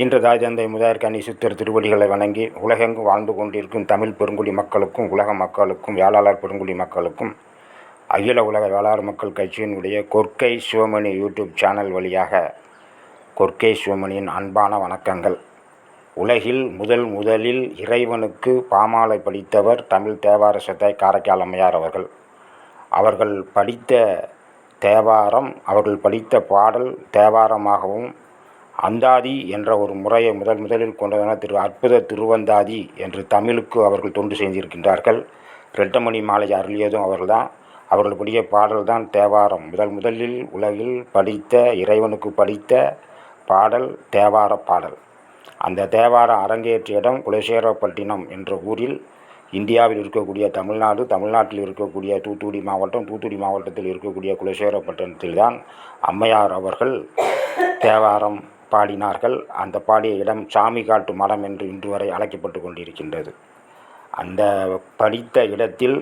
இன்று தாய் தந்தை முதற் சித்தர் திருவடிகளை வணங்கி உலகெங்கும் வாழ்ந்து கொண்டிருக்கும் தமிழ் பெருங்குடி மக்களுக்கும் உலக மக்களுக்கும் வேளாளர் பெருங்குடி மக்களுக்கும் அகில உலக வேளாளர் மக்கள் கட்சியினுடைய கொற்கை சிவமணி யூடியூப் சேனல் வழியாக கொற்கை சிவமணியின் அன்பான வணக்கங்கள். உலகில் முதல் முதலில் இறைவனுக்கு பாமாலை படித்தவர் தமிழ் தேவார சத்தை காரைக்கால் அம்மையார் அவர்கள். அவர்கள் படித்த தேவாரம் அவர்கள் படித்த பாடல் தேவாரமாகவும் அந்தாதி என்ற ஒரு முறையை முதல் முதலில் கொண்டதான திரு அற்புத திருவந்தாதி என்று தமிழுக்கு அவர்கள் தொண்டு செய்திருக்கின்றார்கள் ரெட்டமணி மாலை அருளியதும் அவர்கள்தான். அவர்கள் படிய பாடல் தான் தேவாரம். முதல் முதலில் உலகில் படித்த இறைவனுக்கு படித்த பாடல் தேவார பாடல். அந்த தேவார அரங்கேற்றிய இடம் குலசேரப்பட்டினம் என்ற ஊரில் இந்தியாவில் இருக்கக்கூடிய தமிழ்நாடு தமிழ்நாட்டில் இருக்கக்கூடிய தூத்துக்குடி மாவட்டம் தூத்துக்குடி மாவட்டத்தில் இருக்கக்கூடிய குலசேகரப்பட்டினத்தில் தான் அம்மையார் அவர்கள் தேவாரம் பாடினார்கள். அந்த பாடிய இடம் சாமி காட்டு மடம் என்று இன்று வரை அழைக்கப்பட்டு கொண்டிருக்கின்றது. அந்த படித்த இடத்தில்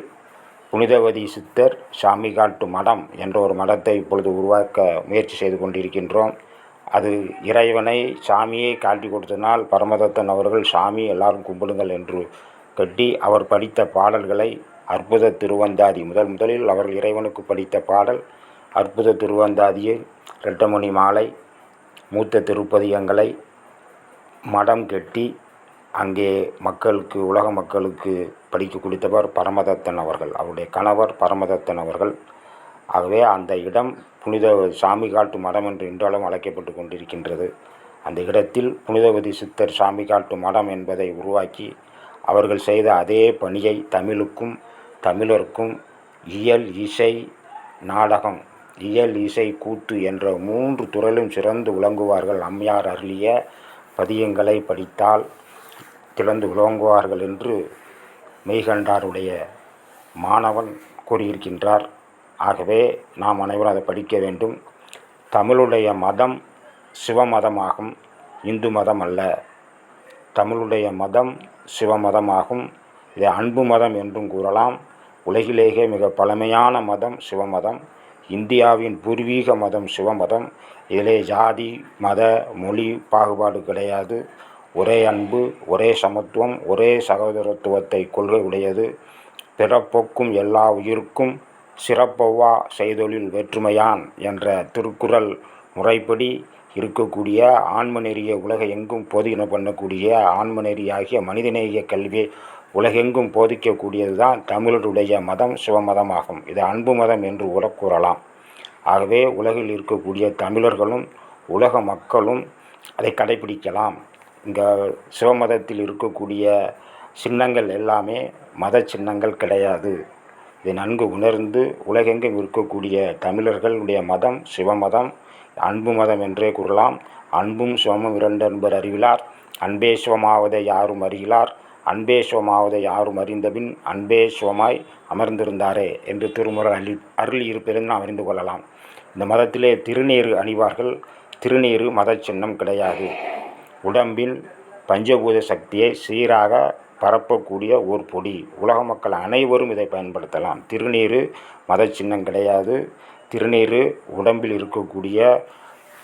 புனிதவதி சித்தர் சாமி காட்டு மடம் என்ற ஒரு மடத்தை இப்பொழுது உருவாக்க முயற்சி செய்து கொண்டிருக்கின்றோம். அது இறைவனை சாமியை காட்டி கொடுத்தனால் பரமதத்தன் அவர்கள் சாமி எல்லாரும் கும்பிடுங்கள் என்று கட்டி அவர் படித்த பாடல்களை அற்புத திருவந்தாதி முதல் முதலில் அவர்கள் இறைவனுக்கு படித்த பாடல் அற்புத திருவந்தாதியை ரெட்டமணி மாலை மூத்த திருப்பதிகங்களை மடம் கட்டி அங்கே மக்களுக்கு உலக மக்களுக்கு படிக்க கொடுத்தவர் பரமதத்தன் அவர்கள். அவருடைய கணவர் பரமதத்தன் அவர்கள். ஆகவே அந்த இடம் புனித சாமி காட்டு மடம் என்று இன்றாலும் அழைக்கப்பட்டு கொண்டிருக்கின்றது. அந்த இடத்தில் புனிதவதி சித்தர் சாமி காட்டு மடம் என்பதை உருவாக்கி அவர்கள் செய்த அதே பணியை தமிழுக்கும் தமிழருக்கும் இயல் இசை நாடகம் இயல் இசை கூத்து என்ற மூன்று துறையிலும் சிறந்து விளங்குவார்கள். அம்மையார் அருளிய பதியங்களை படித்தால் திறந்து விளங்குவார்கள் என்று மெய்கண்டாருடைய மாணவன் கூறியிருக்கின்றார். ஆகவே நாம் அனைவரும் அதை படிக்க வேண்டும். தமிழுடைய மதம் சிவமதமாகும் இந்து மதம் அல்ல. தமிழுடைய மதம் சிவமதமாகும். இதை அன்பு மதம் என்றும் கூறலாம். உலகிலேயே மிக பழமையான மதம் சிவமதம். இந்தியாவின் பூர்வீக மதம் சிவமதம். இதிலே ஜாதி மத மொழி பாகுபாடு கிடையாது. ஒரே அன்பு ஒரே சமத்துவம் ஒரே சகோதரத்துவத்தை கொள்கை உடையது. பிறப்போக்கும் எல்லா உயிருக்கும் சிறப்பவ்வா செய்தொழில் வேற்றுமையான் என்ற திருக்குறள் முறைப்படி இருக்கக்கூடிய ஆன்மநெறிய உலக எங்கும் போதின பண்ணக்கூடிய ஆன்மநெறியாகிய மனிதநேய கல்வியை உலகெங்கும் போதிக்கக்கூடியது தான் தமிழருடைய மதம் சிவமதமாகும். இது அன்பு மதம் என்று கூட கூறலாம். ஆகவே உலகில் இருக்கக்கூடிய தமிழர்களும் உலக மக்களும் அதை கடைபிடிக்கலாம். இங்கே சிவமதத்தில் இருக்கக்கூடிய சின்னங்கள் எல்லாமே மத சின்னங்கள் கிடையாது. இதை நன்கு உணர்ந்து உலகெங்கும் இருக்கக்கூடிய தமிழர்களுடைய மதம் சிவமதம் அன்பு மதம் என்றே கூறலாம். அன்பும் சிவமும் இரண்டு என்பர் அறிவிலார். அன்பே சிவமாவதை யாரும் அறிகிறார் அன்பே சிவமாவதை யாரும் அறிந்தபின் அன்பே சிவமாய் அமர்ந்திருந்தாரே என்று திருமுறை அள்ளி அருள் இருப்பதை நாம் அறிந்து கொள்ளலாம். இந்த மதத்திலே திருநீறு அணிவார்கள். திருநீறு மத சின்னம் கிடையாது. உடம்பில் பஞ்சபூத சக்தியை சீராக பரப்பக்கூடிய ஒரு பொடி. உலக மக்கள் அனைவரும் இதை பயன்படுத்தலாம். திருநீறு மத சின்னம் கிடையாது. திருநீறு உடம்பில் இருக்கக்கூடிய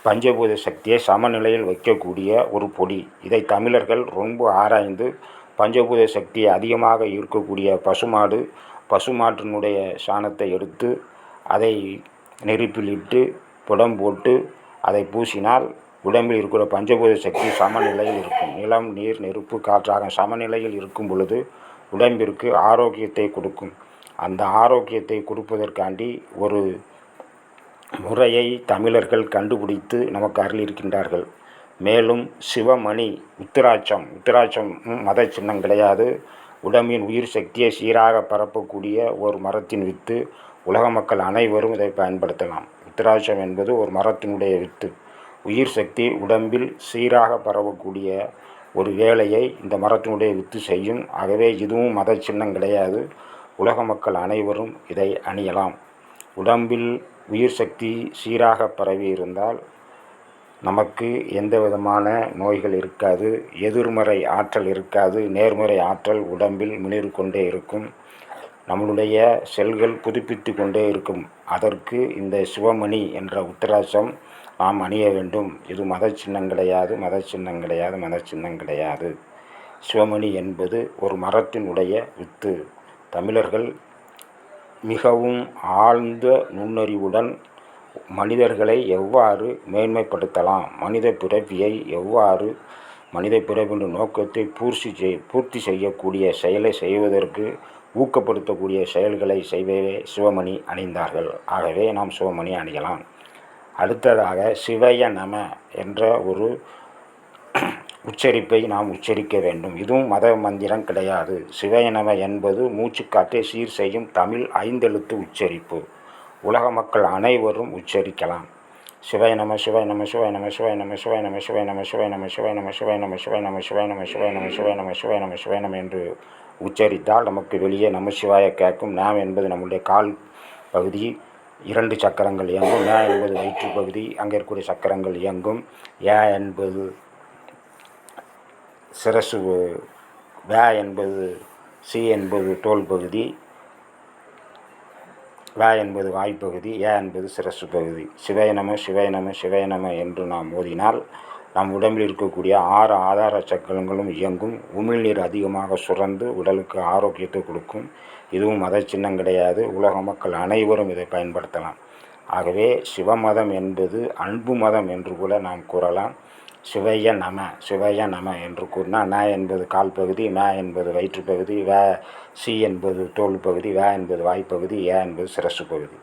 பஞ்சபூத சக்தியை சமநிலையில் வைக்கக்கூடிய ஒரு பொடி. இதை தமிழர்கள் ரொம்ப ஆராய்ந்து பஞ்சபூத சக்தி அதிகமாக இருக்கக்கூடிய பசுமாடு பசுமாட்டினுடைய சாணத்தை எடுத்து அதை நெருப்பில் இட்டு புடம் போட்டு அதை பூசினால் உடம்பில் இருக்கிற பஞ்சபூத சக்தி சமநிலையில் இருக்கும். நிலம் நீர் நெருப்பு காற்றாக சமநிலையில் இருக்கும் பொழுது உடம்பிற்கு ஆரோக்கியத்தை கொடுக்கும். அந்த ஆரோக்கியத்தை கொடுப்பதற்காண்டி ஒரு முறையை தமிழர்கள் கண்டுபிடித்து நமக்கு அருளியிருக்கின்றார்கள். மேலும் சிவமணி உத்திராட்சம். உத்திராட்சம் மத சின்னம் கிடையாது. உடம்பின் உயிர் சக்தியை சீராக பரப்பக்கூடிய ஒரு மரத்தின் வித்து. உலக மக்கள் அனைவரும் இதை பயன்படுத்தலாம். உத்திராட்சம் என்பது ஒரு மரத்தினுடைய வித்து. உயிர் சக்தி உடம்பில் சீராக பரவக்கூடிய ஒரு வேலையை இந்த மரத்தினுடைய வித்து செய்யும். ஆகவே இதுவும் மத சின்னம் கிடையாது. உலக மக்கள் அனைவரும் இதை அணியலாம். உடம்பில் உயிர் சக்தி சீராக பரவி இருந்தால் நமக்கு எந்த விதமான நோய்கள் இருக்காது எதிர்மறை ஆற்றல் இருக்காது நேர்மறை ஆற்றல் உடம்பில் மிளிர் கொண்டே இருக்கும் நம்மளுடைய செல்கள் புதுப்பித்து கொண்டே இருக்கும். அதற்கு இந்த சிவமணி என்ற உத்தராசம் நாம் அணிய வேண்டும். இது மத சின்னம் கிடையாது மத சின்னம் கிடையாது மத சின்னம் கிடையாது. சிவமணி என்பது ஒரு மரத்தினுடைய வித்து. தமிழர்கள் மிகவும் ஆழ்ந்த நுண்ணறிவுடன் மனிதர்களை எவ்வாறு மேன்மைப்படுத்தலாம்? மனித பிறவியை எவ்வாறு மனித பிறவின் நோக்கத்தை பூர்த்தி செய் பூர்த்தி செய்யக்கூடிய செயலை செய்வதற்கு ஊக்கப்படுத்தக்கூடிய செயல்களை செய்வதே சிவமணி அணிந்தார்கள். ஆகவே நாம் சிவமணி அணியலாம். அடுத்ததாக சிவய நம என்ற ஒரு உச்சரிப்பை நாம் உச்சரிக்க வேண்டும். இதுவும் மத மந்திரம் கிடையாது. சிவய நம என்பது மூச்சுக்காற்றை சீர் செய்யும் தமிழ் ஐந்தெழுத்து உச்சரிப்பு. உலக மக்கள் அனைவரும் உச்சரிக்கலாம் சிவை நம சிவாய் நம சிவை நம சிவாய நம சிவை நம சிவை நம சிவாய நம சிவாய நம சிவை நம சிவை நம சிவாய நம சிவாய நம சிவாய நம சிவாய நம சிவாய நம என்று உச்சரித்தால் நமக்கு வெளியே நம சிவாய கேட்கும் நாம் என்பது நம்முடைய கால் பகுதி இரண்டு சக்கரங்கள் இயங்கும் ஞா என்பது வயிற்று பகுதி அங்கே இருக்கக்கூடிய சக்கரங்கள் இயங்கும் ஏ என்பது சிரசு வே என்பது சி என்பது தோல் பகுதி வ என்பது வாய்ப்பகுதி ஏ என்பது சிரசு பகுதி. சிவய நம சிவய நம சிவய நம என்று நாம் ஓதினால் நம் உடம்பில் இருக்கக்கூடிய ஆறு ஆதார சக்கரங்களும் இயங்கும். உமிழ்நீர் அதிகமாக சுரந்து உடலுக்கு ஆரோக்கியத்தை கொடுக்கும். இதுவும் மத சின்னம் கிடையாது. உலக மக்கள் அனைவரும் இதை பயன்படுத்தலாம். ஆகவே சிவமதம் என்பது அன்பு மதம் என்று கூட நாம் கூறலாம். சுவைய நம சுவைய நம என்று கூறினா ந என்பது கால் பகுதி ம என்பது வயிற்று பகுதி வே சி என்பது தோல் பகுதி வே என்பது வாய்ப்பகுதி ஏ என்பது சிரசு பகுதி.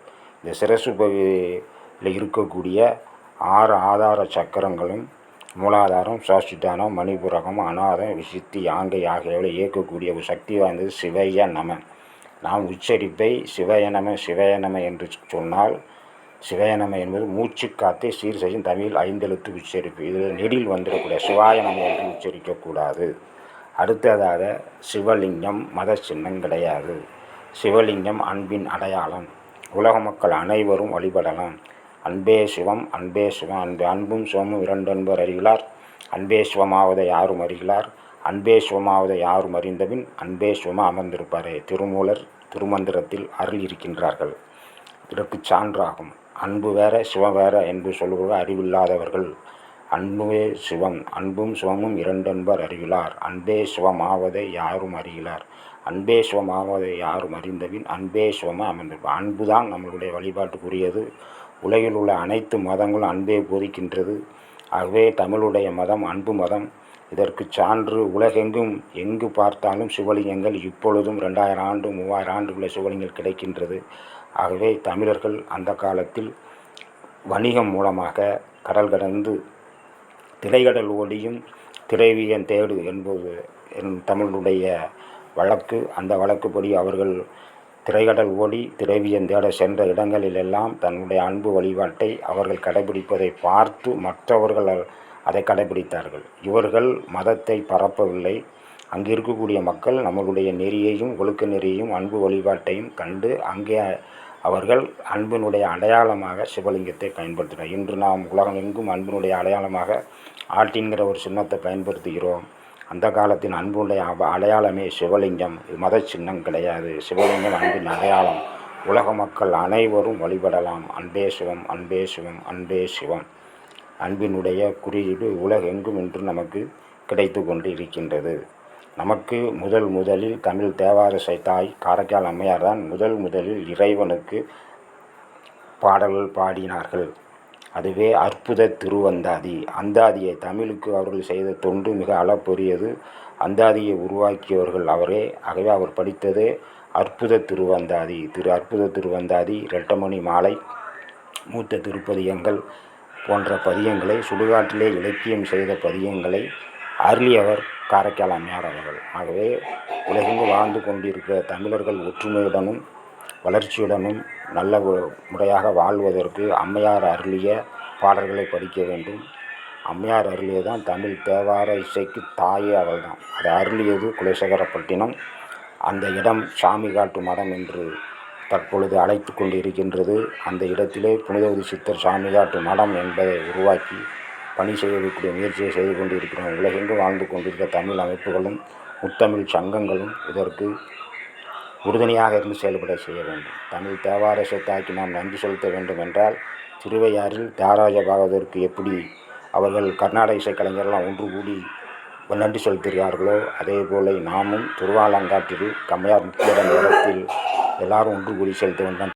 இந்த சிரசு பகுதியில் இருக்கக்கூடிய ஆறு ஆதார சக்கரங்களும் மூலாதாரம் சுவாசித்தானம் மணிபுரகம் அநாதம் விசித்தி யாங்கை ஆகியவை இயக்கக்கூடிய ஒரு சக்தி வாய்ந்தது சிவைய நம. நாம் உச்சரிப்பை சிவயநம சிவயநம என்று சொன்னால் சிவயனம என்பது மூச்சு காத்தை சீர் செய்யும் தமிழ் ஐந்தெழுத்து உச்சரிப்பு. இதில் நெடில் வந்துடக்கூடிய சிவாயனம் என்று உச்சரிக்கக்கூடாது. அடுத்ததாக சிவலிங்கம் மத சின்னம் கிடையாது. சிவலிங்கம் அன்பின் அடையாளம். உலக மக்கள் அனைவரும் வழிபடலாம். அன்பே சிவம் அன்பே சிவம். அன்பு அன்பும் சிவமும் இரண்டு என்பவர் அறிகிறார். அன்பே சிவமாவதை யாரும் அறிகிறார். அன்பே சிவமாவதை யாரும் அறிந்தபின் அன்பே சிவமாக அமர்ந்திருப்பாரே. திருமூலர் திருமந்திரத்தில் அருள் இருக்கின்றார்கள். இதற்கு சான்றாகும். அன்பு வேற சிவம் வேற என்று சொல்லுபவர் அறிவில்லாதவர்கள். அன்புவே சிவம் அன்பும் சிவமும் இரண்டன்பர் அறிவிலார். அன்பே சிவமாவதை யாரும் அறிகிறார் அன்பே சிவமாவதை யாரும் அறிந்தபின் அன்பே சிவமாக அமைந்திருப்பார் அன்பு தான் நம்மளுடைய வழிபாட்டுக்குரியது. உலகில் உள்ள அனைத்து மதங்களும் அன்பே போதிக்கின்றது. ஆகவே தமிழுடைய மதம் அன்பு மதம். இதற்கு சான்று உலகெங்கும் எங்கு பார்த்தாலும் சிவலிங்கங்கள் இப்பொழுதும் ரெண்டாயிரம் ஆண்டு மூவாயிரம் ஆண்டுக்குள்ள சிவலிங்கங்கள் கிடைக்கின்றது. ஆகவே தமிழர்கள் அந்த காலத்தில் வணிகம் மூலமாக கடல் கடந்து திரைகடல் ஓடியும் திரைவியன் தேடு என்பது என் தமிழுடைய வழக்கு. அந்த வழக்குப்படி அவர்கள் திரைகடல் ஓடி திரைவியன் தேட சென்ற இடங்களிலெல்லாம் தன்னுடைய அன்பு வழிபாட்டை அவர்கள் கடைபிடிப்பதை பார்த்து மற்றவர்கள் அதை கடைபிடித்தார்கள். இவர்கள் மதத்தை பரப்பவில்லை. அங்கே இருக்கக்கூடிய மக்கள் நம்மளுடைய நெறியையும் ஒழுக்க நெறியையும் அன்பு வழிபாட்டையும் கண்டு அங்கே அவர்கள் அன்பினுடைய அடையாளமாக சிவலிங்கத்தை பயன்படுத்தினர். இன்று நாம் உலகம் எங்கும் அன்பினுடைய அடையாளமாக ஆட்டின்கிற ஒரு சின்னத்தை பயன்படுத்துகிறோம். அந்த காலத்தின் அன்புடைய அடையாளமே சிவலிங்கம். இது மத சின்னம் கிடையாது. சிவலிங்கம் அன்பின் அடையாளம். உலக மக்கள் அனைவரும் வழிபடலாம். அன்பே சிவம் அன்பே சிவம் அன்பே சிவம். அன்பினுடைய குறியீடு உலகெங்கும் இன்று நமக்கு கிடைத்து கொண்டு இருக்கின்றது நமக்கு முதல் முதலில் தமிழ் தேவாரசை தாய் காரைக்கால் அம்மையார் தான் முதல் முதலில் இறைவனுக்கு பாடல்கள் பாடினார்கள். அதுவே அற்புத திருவந்தாதி. அந்தாதியை தமிழுக்கு அவர்கள் செய்த தொண்டு மிக அளப்பெரியது. அந்தாதியை உருவாக்கியவர்கள் அவரே. ஆகவே அவர் படித்தது அற்புத திருவந்தாதி. திரு அற்புத திருவந்தாதி ரெட்டமணி மாலை மூத்த திருப்பதியங்கள் போன்ற பதியங்களை சுடுகாட்டிலே இலக்கியம் செய்த பதியங்களை அருளியவர் காரைக்கால் அம்மையார் அவர்கள். ஆகவே உலகெங்கு வாழ்ந்து கொண்டிருக்கிற தமிழர்கள் ஒற்றுமையுடனும் வளர்ச்சியுடனும் நல்ல முறையாக வாழ்வதற்கு அம்மையார் அருளிய பாடல்களை படிக்க வேண்டும். அம்மையார் அருளியதான் தமிழ் தேவார இசைக்கு தாயே அவள் தான் அதை அருளியது குலசேகரப்பட்டினம். அந்த இடம் சாமி காட்டு மடம் என்று தற்பொழுது அழைத்து கொண்டிருக்கின்றது. அந்த இடத்திலே புனிதவதி சித்தர் சாமி காட்டு மடம் என்பதை உருவாக்கி பணி செய்யக்கூடிய முயற்சியை செய்து கொண்டிருக்கிறோம். உலகெங்கும் வாழ்ந்து கொண்டிருக்க தமிழ் அமைப்புகளும் முத்தமிழ் சங்கங்களும் இதற்கு உறுதுணையாக இருந்து செயல்பட செய்ய வேண்டும். தமிழ் தேவாரசத்தாக்கி நாம் நன்றி செலுத்த வேண்டும் என்றால் திருவையாறில் தியாகராஜ பாகவதற்கு எப்படி அவர்கள் கர்நாடக இசைக் கலைஞரெல்லாம் ஒன்று கூடி நன்றி செலுத்துகிறார்களோ அதே போல நாமும் திருவாலங்காட்டில் கம்மையார் முக்கிய இடத்தில் எல்லாரும் ஒன்று கூடி செலுத்த வேண்டும்.